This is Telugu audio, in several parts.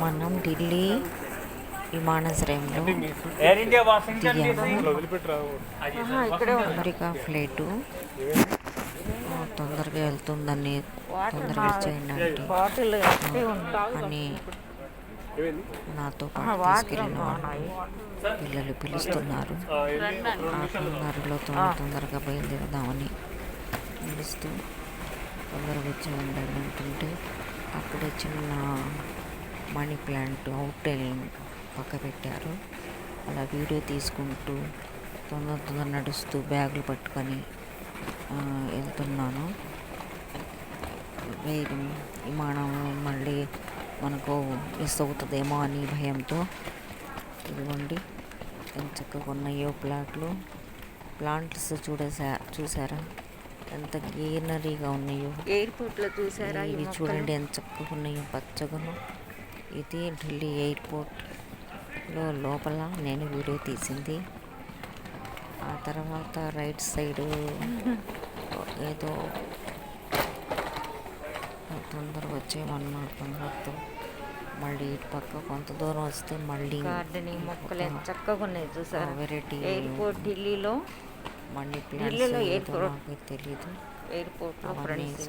మనం ఢిల్లీ విమానాశ్రయంలో ఎయిర్ ఇండియా వాషింగ్టన్ దిగాము ఇక్కడే అమెరికా ఫ్లైటు. తొందరగా వెళ్తుందని తొందరగా చేయండి. అని నాతో పాటు తీసుకెళ్ళిన పిల్లలు పిలుస్తున్నారు. ఆటన్నరలో తొందర తొందరగా బయలుదేరదామని పిలుస్తూ తొందరగా వచ్చి ఉండాలి అంటుంటే అక్కడే చిన్న మనీ ప్లాంట్ అవుట్లైన్ పక్క పెట్టారు. అలా వీడియో తీసుకుంటూ తొందర తొందర నడుస్తూ బ్యాగులు పట్టుకొని వెళ్తున్నాను. వేరే విమానం మళ్ళీ మనకు మిస్ అవుతుందేమో అని భయంతో ఇదిగోండి ఎంత చక్కగా ఉన్నాయో ప్లాట్లు. ప్లాంట్స్ చూడసా చూసారా? ఎంత గ్రీనరీగా ఉన్నాయో. ఎయిర్పోర్ట్లో చూసారా ఇవి? చూడండి ఎంత చక్కగా ఉన్నాయో పచ్చగాను ఇది ఢిల్లీ ఎయిర్పోర్ట్లో లోపల నేను వీడియో తీసింది. ఆ తర్వాత రైట్ సైడ్ ఏదో తొందరగా వచ్చేయమన్నారు తొందరతో మళ్ళీ ఇటు పక్క కొంత దూరం వస్తే మళ్ళీ గార్డెనింగ్ మొక్కలు ఎంత చక్కగా ఉన్నాయి చూసారా? వెరైటీ ఎయిర్పోర్ట్ ఢిల్లీలో మళ్ళీ ఢిల్లీలో. నాకు ఎయిర్పోర్ట్లో అవన్నీ ఫ్రెండ్స్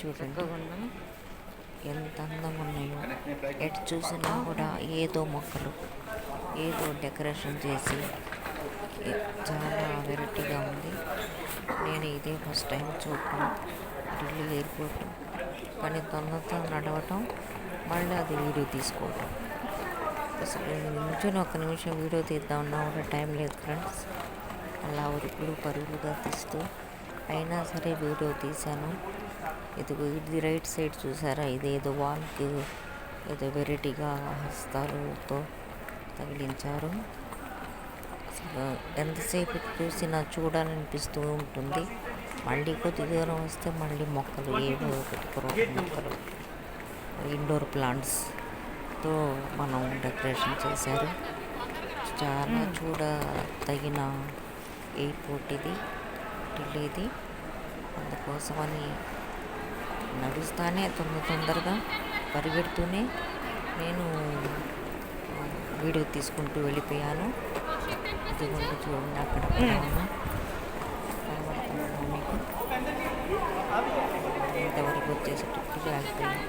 చూడండి. ఎంత అందంగా ఉన్నాయో ఎటు చూసినా కూడా ఏదో మొక్కలు ఏదో డెకరేషన్ చేసి చాలా వెరైటీగా ఉంది. నేను ఇదే ఫస్ట్ టైం చూడటం ఢిల్లీ ఎయిర్పోర్ట్ కానీ తొందరతో నడవటం మళ్ళీ అది వీడియో తీసుకోవటం. అసలు నించుని ఒక నిమిషం వీడియో తీద్దామన్నా కూడా టైం లేదు ఫ్రెండ్స్. అలా ఉరుకులు పరుగులుగా తీస్తూ అయినా సరే వీడియో తీశాను. ఇదిగో ఇది రైట్ సైడ్ చూసారా? ఇదేదో వాల్కి ఏదో వెరైటీగా హస్తాలతో తగిలించారు. అసలు ఎంతసేపు చూసినా చూడాలనిపిస్తూ ఉంటుంది. మళ్ళీ కొద్ది దూరం వస్తే మళ్ళీ మొక్కలు ఏవో ఒకటి మొక్కలు. ఇండోర్ ప్లాంట్స్తో మనం డెకరేషన్ చేశారు. చాలా చూడ తగిన ఎయిర్పోర్ట్ ఇది ఢిల్లీది అందుకోసమని నడుస్తానే తొందర తొందరగా పరిగెడుతూనే నేను వీడియో తీసుకుంటూ వెళ్ళిపోయాను. ఇదిగోండి చూడండి అక్కడ మీకు? ఇంతవరకు వచ్చేసేటప్పటికి ఆగిపోయాను